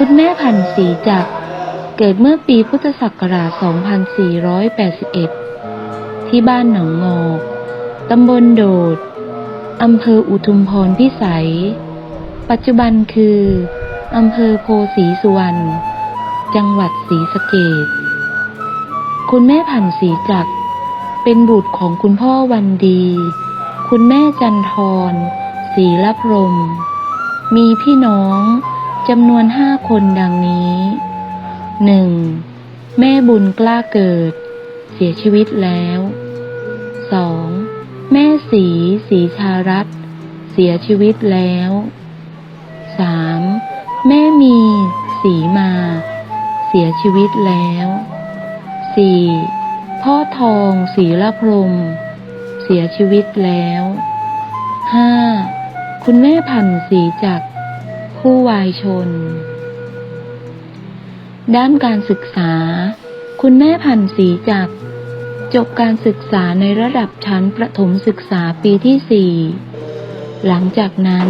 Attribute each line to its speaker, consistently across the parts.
Speaker 1: คุณแม่พันศรีจักเกิดเมื่อปีพุทธศักราช 2481 ที่บ้านหนองงอกตำบลโดด อำเภออุทุมพรพิสัย ปัจจุบันคืออำเภอโพสีสุวรรณ จังหวัดศรีสะเกษคุณแม่พันศรีจักเป็นบุตรของคุณพ่อวันดี คุณแม่จันทรศรีละพรม มีพี่น้อง จำนวนห้าคนดังนี้หนึ่งแม่บุญกล้าเกิด เสียชีวิตแล้วสองแม่สีสีชารัตเสียชีวิตแล้วสามแม่มีสีมา เสียชีวิตแล้วสี่พ่อทองสีละพรม เสียชีวิตแล้วห้าคุณแม่พันสีจักร ผู้วายชน ด้านการศึกษา คุณแม่พันธุ์สีจักจบการศึกษาในระดับชั้นประถมศึกษาปีที่สี่หลังจากนั้น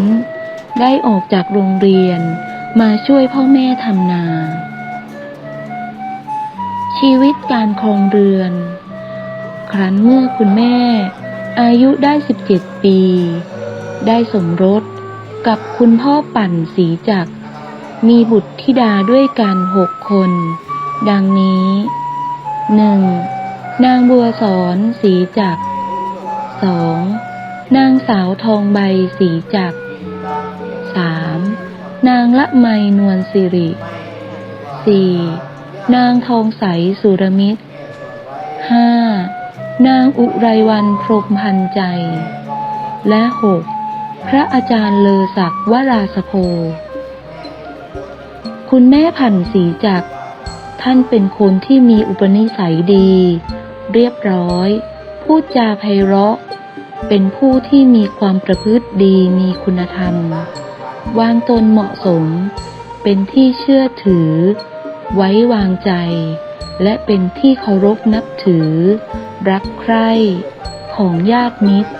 Speaker 1: ได้ออกจากโรงเรียนมาช่วยพ่อแม่ทำนา ชีวิตการครองเรือน ครั้นเมื่อคุณแม่ อายุได้ 17 ปี ได้สมรส กับคุณพ่อปั่นสีจัก มีบุตรธิดาด้วยกันหกคน ดังนี้หนึ่งนางบัวสอนสีจักสองนางสาวทองใบสีจักสามนางละไมนวลสิริสี่นางทองใสสุรมิตรห้านางอุไรวันพรมพันใจ และหก พระอาจารย์เลอศักดิ์วราสโพ คุณแม่พันสีจักท่านเป็นคนที่มีอุปนิสัยดี เรียบร้อย พูดจาไพเราะ เป็นผู้ที่มีความประพฤติดีมีคุณธรรม วางตนเหมาะสม เป็นที่เชื่อถือ ไว้วางใจ และเป็นที่เคารพนับถือ รักใคร่ของญาติมิตร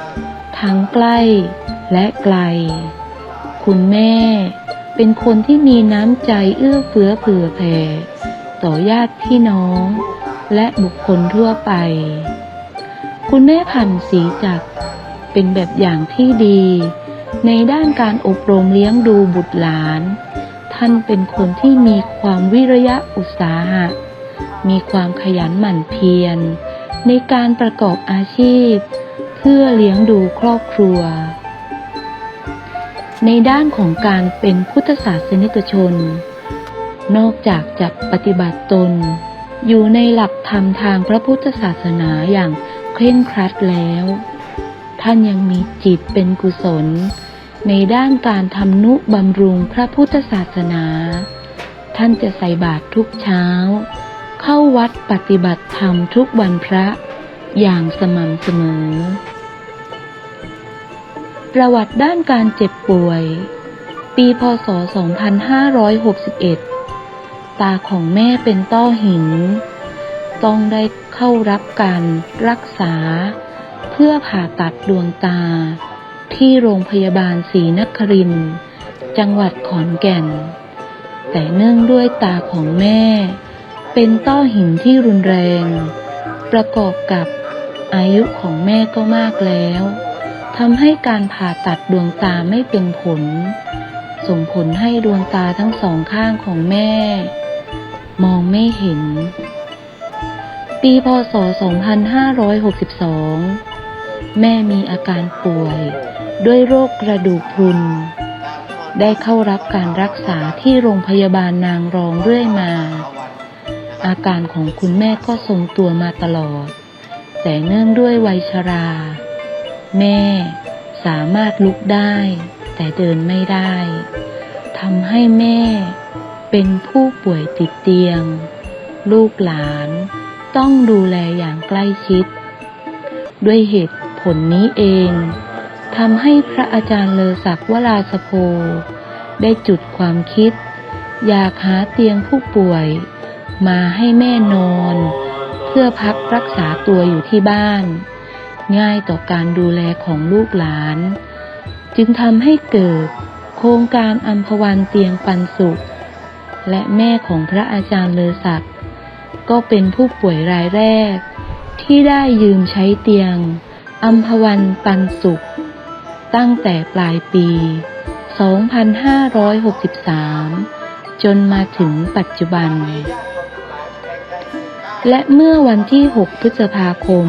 Speaker 1: ทั้งใกล้ และไกล คุณแม่เป็นคนที่มีน้ำใจเอื้อเฟื้อเผื่อแผ่ ต่อญาติพี่น้อง และบุคคลทั่วไป คุณแม่พันสีจักเป็นแบบอย่างที่ดี ในด้านการอบรมเลี้ยงดูบุตรหลาน ท่านเป็นคนที่มีความวิริยะอุตสาหะ มีความขยันหมั่นเพียร ในการประกอบอาชีพ เพื่อเลี้ยงดูครอบครัว ในด้านของการเป็นพุทธศาสนิกชน นอกจากจะปฏิบัติตน อยู่ในหลักธรรมทางพระพุทธศาสนาอย่างเคร่งครัดแล้ว ท่านยังมีจิตเป็นกุศล ในด้านการทำนุบำรุงพระพุทธศาสนา ท่านจะใส่บาตรทุกเช้า เข้าวัดปฏิบัติธรรมทุกวันพระอย่างสม่ำเสมอ ประวัติด้านการเจ็บป่วย ปี พศ 2561 ตาของแม่เป็นต้อหิน ต้องได้เข้ารับการรักษา เพื่อผ่าตัดดวงตา ที่โรงพยาบาลศรีนครินทร์จังหวัดขอนแก่น แต่เนื่องด้วยตาของแม่ เป็นต้อหินที่รุนแรง ประกอบกับอายุของแม่ก็มากแล้ว ทำให้การผ่าตัดดวงตาไม่เป็นผล ส่งผลให้ดวงตาทั้งสองข้างของแม่ มองไม่เห็น ปีพศ 2562 แม่มีอาการป่วย ด้วยโรคกระดูกพรุน ได้เข้ารับการรักษาที่โรงพยาบาลนางรองเรื่อยมา อาการของคุณแม่ก็ทรงตัวมาตลอด แต่เนื่องด้วยวัยชรา แม่สามารถลุกได้ แต่เดินไม่ได้ทำให้แม่เป็นผู้ป่วยติดเตียง ลูกหลานต้องดูแลอย่างใกล้ชิด ด้วยเหตุผลนี้เองทำให้พระอาจารย์เลอศักดิ์วราสโพ ได้จุดความคิด อยากหาเตียงผู้ป่วย มาให้แม่นอน เพื่อพักรักษาตัวอยู่ที่บ้าน ง่ายต่อการดูแลของลูกหลาน จึงทำให้เกิดโครงการอัมพวันเตียงปันสุข และแม่ของพระอาจารย์เลอศักดิ์ก็เป็นผู้ป่วยรายแรก ที่ได้ยืมใช้เตียงอัมพวันปันสุข ตั้งแต่ปลายปี 2563 จนมาถึงปัจจุบัน และเมื่อวันที่ 6 พฤษภาคม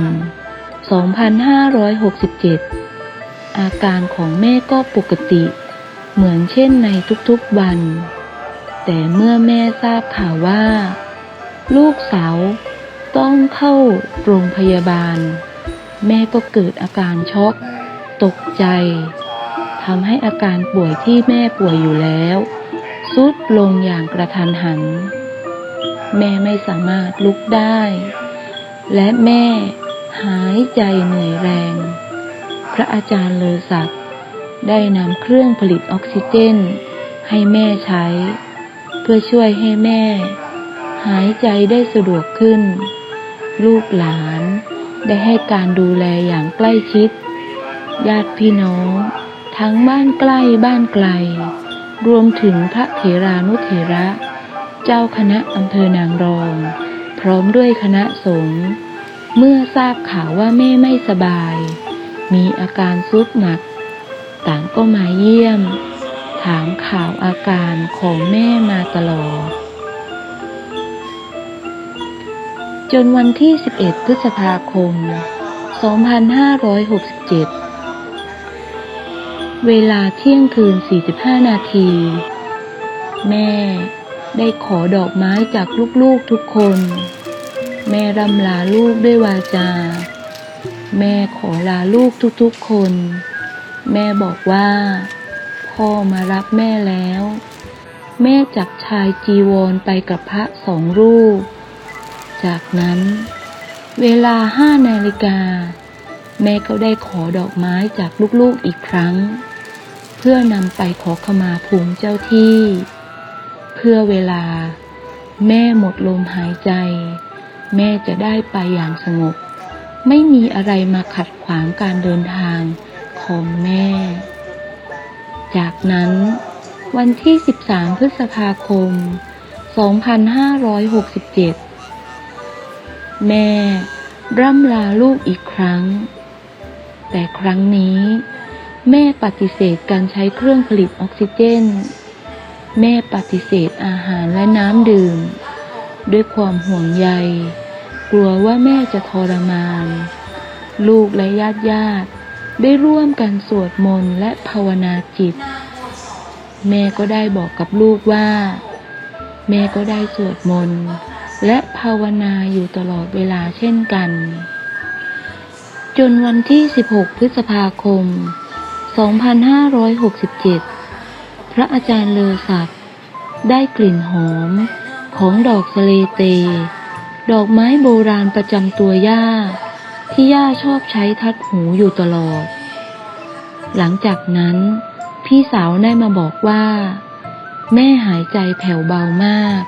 Speaker 1: 2567 อาการของแม่ก็ปกติ เหมือนเช่นในทุกๆวัน แต่เมื่อแม่ทราบข่าวว่า ลูกสาวต้องเข้าโรงพยาบาล แม่ก็เกิดอาการช็อก ตกใจทำให้อาการป่วยที่แม่ป่วยอยู่แล้วทรุดลงอย่างกระทันหัน แม่ไม่สามารถลุกได้ และแม่ หายใจเหนื่อยแรง พระอาจารย์เลอศักดิ์ได้นำเครื่องผลิตออกซิเจน ให้แม่ใช้ เพื่อช่วยให้แม่ หายใจได้สะดวกขึ้น ลูกหลานได้ให้การดูแลอย่างใกล้ชิด ญาติพี่น้อง ทั้งบ้านใกล้บ้านไกล รวมถึงพระเถรานุเถระ เจ้าคณะอำเภอนางรอง พร้อมด้วยคณะสงฆ์ เมื่อทราบข่าวว่าแม่ไม่สบาย มีอาการสุดหนัก ต่างก็มาเยี่ยม ถามข่าวอาการของแม่มาตลอด จนวันที่ 11 พฤษภาคม 2567 เวลาเที่ยงคืน 45 นาที แม่ได้ขอดอกไม้จากลูกๆทุกคน แม่รำลาลูกด้วยวาจา แม่ขอลาลูกทุกๆคน แม่บอกว่า พ่อมารับแม่แล้ว แม่จับชายจีวรไปกับพระสองรูป จากนั้น เวลาห้านาฬิกา แม่ก็ได้ขอดอกไม้จากลูกๆอีกครั้ง เพื่อนำไปขอขมาภูมิเจ้าที่ เพื่อเวลา แม่หมดลมหายใจ แม่จะได้ไปอย่างสงบ ไม่มีอะไรมาขัดขวางการเดินทางของแม่ จากนั้น วันที่ 13 พฤษภาคม 2567 แม่ร่ำลาลูกอีกครั้ง แต่ครั้งนี้ แม่ปฏิเสธการใช้เครื่องผลิตออกซิเจน แม่ปฏิเสธอาหารและน้ำดื่ม ด้วยความห่วงใย กลัวว่าแม่จะทรมาน ลูกและญาติญาติได้ร่วมกันสวดมนต์และภาวนาจิต แม่ก็ได้บอกกับลูกว่า แม่ก็ได้สวดมนต์และภาวนาอยู่ตลอดเวลาเช่นกัน จนวันที่ 16 พฤษภาคม 2567 พระอาจารย์เลอศักดิ์ได้กลิ่นหอม ของดอกสเลเต ดอกไม้โบราณประจำตัวย่า ที่ย่าชอบใช้ทัดหูอยู่ตลอด หลังจากนั้น พี่สาวได้มาบอกว่า แม่หายใจแผ่วเบามาก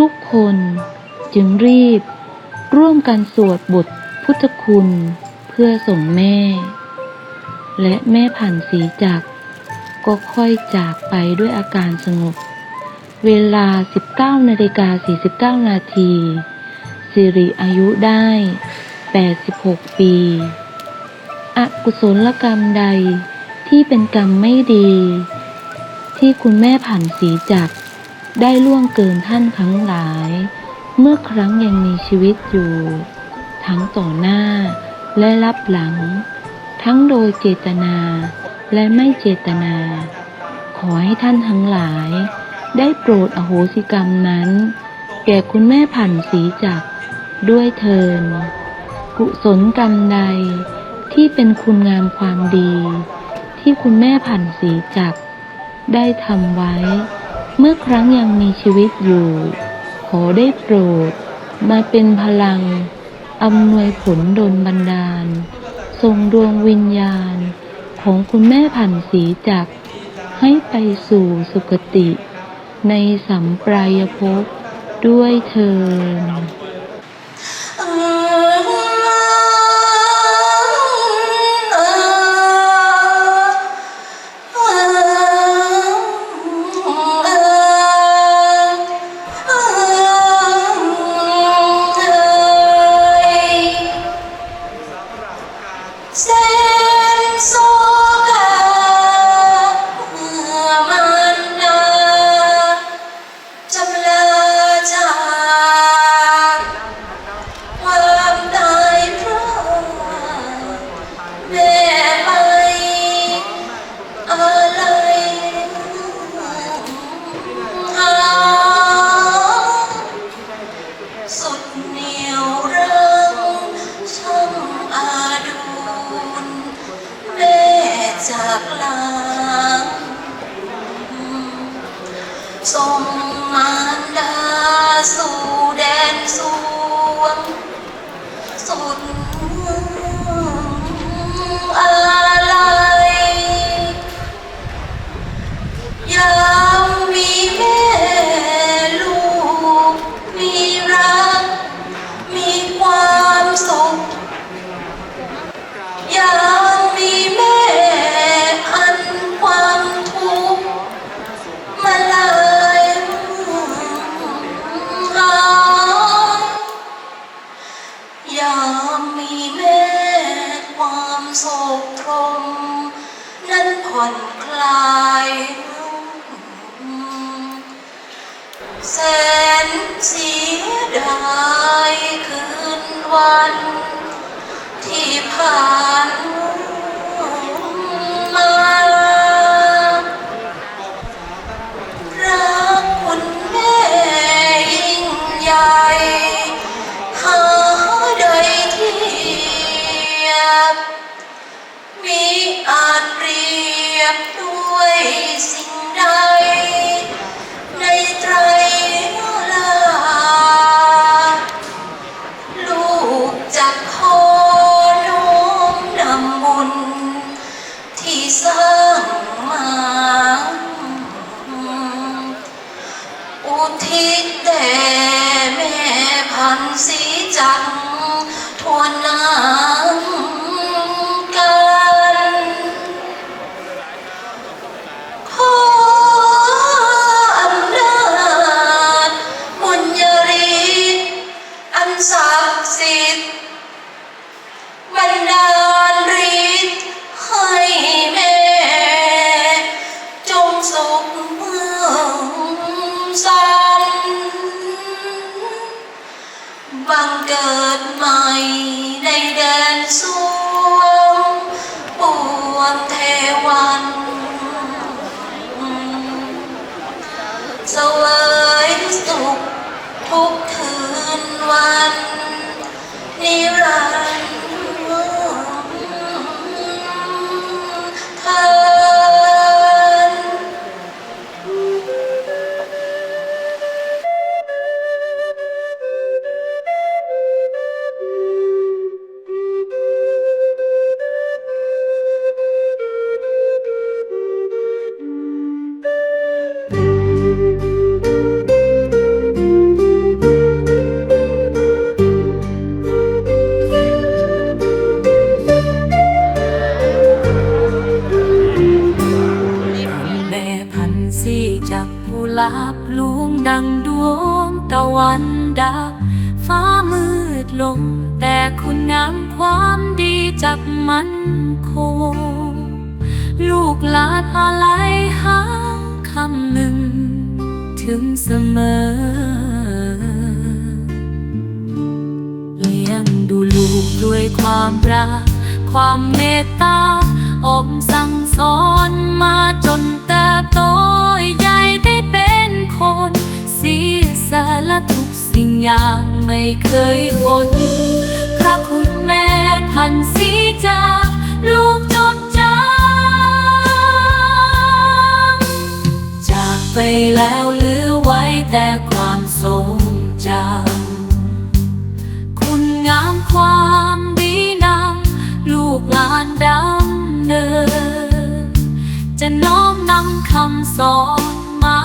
Speaker 1: ทุกๆคนจึงรีบ ร่วมกันสวดบทพุทธคุณเพื่อส่งแม่ และแม่ผ่านสีจักก็ค่อยจากไปด้วยอาการสงบ เวลา 19นาฬิกา49 นาที สิริอายุได้ 86 ปี อกุศลกรรมใดที่เป็นกรรมไม่ดี ที่คุณแม่ผ่านสีจักได้ล่วงเกินท่านครั้งหลาย เมื่อครั้งยังมีชีวิตอยู่ ทั้งต่อหน้าและรับหลัง ทั้งโดยเจตนาและไม่เจตนา ขอให้ท่านทั้งหลาย ได้โปรดอโหสิกรรมนั้น แก่คุณแม่ผ่านสีจักด้วยเทินกุศลกรรมใดที่เป็นคุณงามความดี ที่คุณแม่ผ่านสีจักได้ทำไว้ เมื่อครั้งยังมีชีวิตอยู่ ขอได้โปรด มาเป็นพลังอำนวยผลดลบันดาล ทรงดวงวิญญาณของคุณแม่ผ่านสีจักให้ไปสู่สุคติ ในสัมปรายภพด้วยเธ
Speaker 2: อ ผ่อนคลายแสนเสียดายคืนวัน ที่ผ่าน ด้ นแดนสวงปวงเทวันสวยสุขทุกคืนวัน นิรันดร์
Speaker 3: ฟ้ามืดลง แต่คุณงามความดีจากมันคง ลูกหลานอะไรหาคำหนึ่ง ถึงเสมอ เลี้ยงดูลูกด้วยความรัก ความเมตตาอบสั่งสอนมาจนเติบโตใหญ่ได้เป็นคนเสียสละ สิ่งอย่างไม่เคยอดพระคุณแม่ทันสีจาลูกจดจำจากไปแล้วเหลือไว้แต่ความทรงจำคุณงามความดีนำลูกหลานดำเนิน จะน้อมนำคำสอนมา